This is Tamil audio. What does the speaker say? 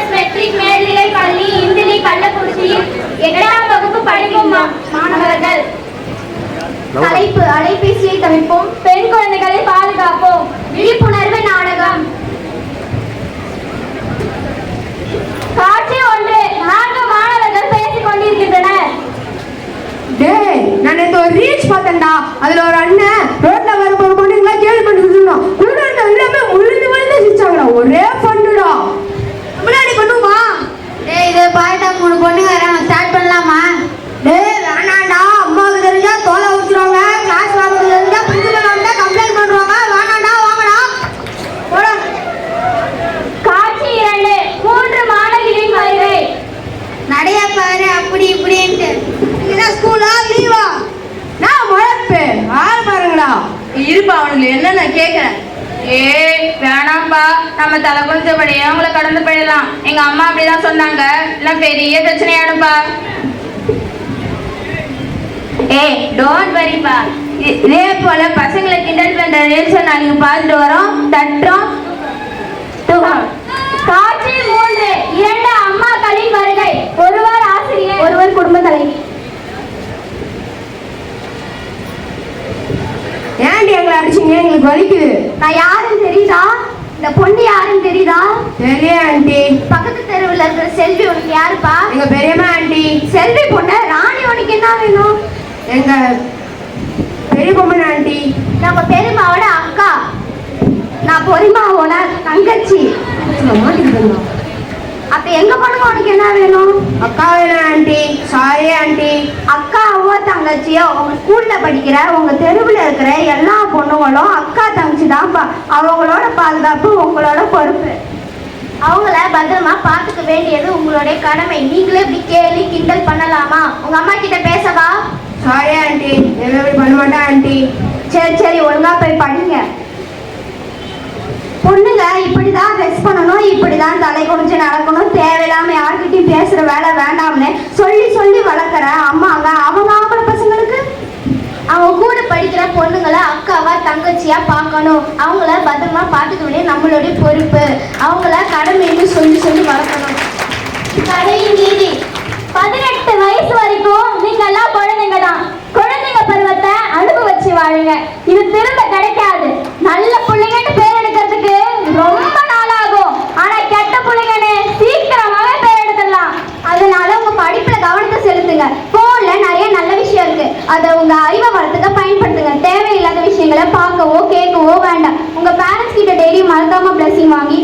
எஸ் மெட்ரிக் மேல்நிலை பள்ளி இந்திலி கள்ளக்குறிச்சியில் எட்டாம் வகுப்பு படிக்கும் மாணவர்கள்? தலைப்பு அலைபேசியை தவிர்ப்போம். பெண் குழந்தைகளை பாதுகாப்போம். விழிப்புணர்வு நாடகம். காட்சி ஒன்று. நான்கு மாணவர்கள் பேசிக் கொண்டிருக்கின்றனர். டேய் நான் நேத்து ஒரு ரீல்ஸ் பார்த்தேன்டா. அதுல ஒரு அண்ணன் ரோட்ல வரும்போது பாரு அப்படி இப்படின்ட்டு. என்ன ஸ்கூலா லீவா நான் முழப்பு ஆள் பாருங்கடா இருப்பா அவனுக்கு என்ன நான் கேட்கறேன் ஏய் வேணாம்ப்பா. நம்ம தலை குளிச்சபடி அவங்கள கடந்து போயிடலாம். எங்க அம்மா அப்படிதான் சொன்னாங்க. இல்லை பெரிய பிரச்சனையாடுப்பா ஏய் டோன்ட் வரிப்பா இதே போல பசங்களை கிண்டல் பண்ற ரீல்ஸை நாளைக்கு பார்த்துட்டு வரோம். தட்டுறோம் ஏன்டி எங்களை அடிச்சீங்க? எங்களுக்கு வலிக்குது. நான் யாருன்னு தெரியுதா? இந்த பொண்ணு யாருன்னு தெரியுதா? தெரிய ஆண்டி. பக்கத்து தெருவில் இருக்கிற செல்வி உனக்கு யாருப்பா? எங்க பெரியம்மா ஆண்டி. செல்வி பொண்ணு ராணி உனக்கு என்ன வேணும்? எங்க பெரிய பொம்மன் ஆண்டி. நம்ம பெரியம்மாவோட அக்கா. நான் பொரியம்மாவோட தங்கச்சி. மாட்டிக்கிட்டோம் அப்ப எங்க பொண்ணுங்க உனக்கு என்ன வேணும்? அக்கா வேணும் ஆண்டி சாரி ஆண்டி. அக்காவோ தங்கச்சியோ உங்க ஸ்கூல்ல படிக்கிற உங்க தெருவில் இருக்கிற எல்லா பொண்ணுங்களும் அக்கா தங்கச்சி தான்ப்பா அவங்களோட பாதுகாப்பு உங்களோட பொறுப்பு. அவங்கள பத்திரமா பார்த்துக்க வேண்டியது உங்களுடைய கடமை. நீங்களே இப்படி கேலி கிண்டல் பண்ணலாமா? உங்க அம்மா கிட்ட பேசவா? Sorry aunty. என்ன இப்படி பண்ண மாட்டேன் ஆண்டி. சரி சரி ஒழுங்கா போய் படிங்க. பொண்ணுங்க இப்படிதான் ட்ரெஸ் பண்ணணும் இப்படிதான் தலை குனிஞ்சு நடக்கணும். தேவையில்லாம யார்கிட்டயும் பேசுற வேலை வேண்டாம்னு சொல்லி சொல்லி வளர்க்குற அம்மாங்க. அவங்க ஆம்பளை பசங்களுக்கு? அவங்க கூட படிக்கிற பொண்ணுங்களை அக்காவா தங்கச்சியா பார்க்கணும். அவங்கள பத்திரமா பார்த்துக்க வேண்டிய நம்மளுடைய பொறுப்பு. அவங்கள கடமைன்னு சொல்லி சொல்லி வளர்க்கணும். கடை அறிவை வளர்த்துக்க பயன்படுத்துங்க. தேவையில்லாத விஷயங்களை பார்க்கவோ கேட்கவோ வேண்டாம். உங்க பேரண்ட்ஸ் கிட்ட டெய்லி மறக்காம பிளஸிங் வாங்கி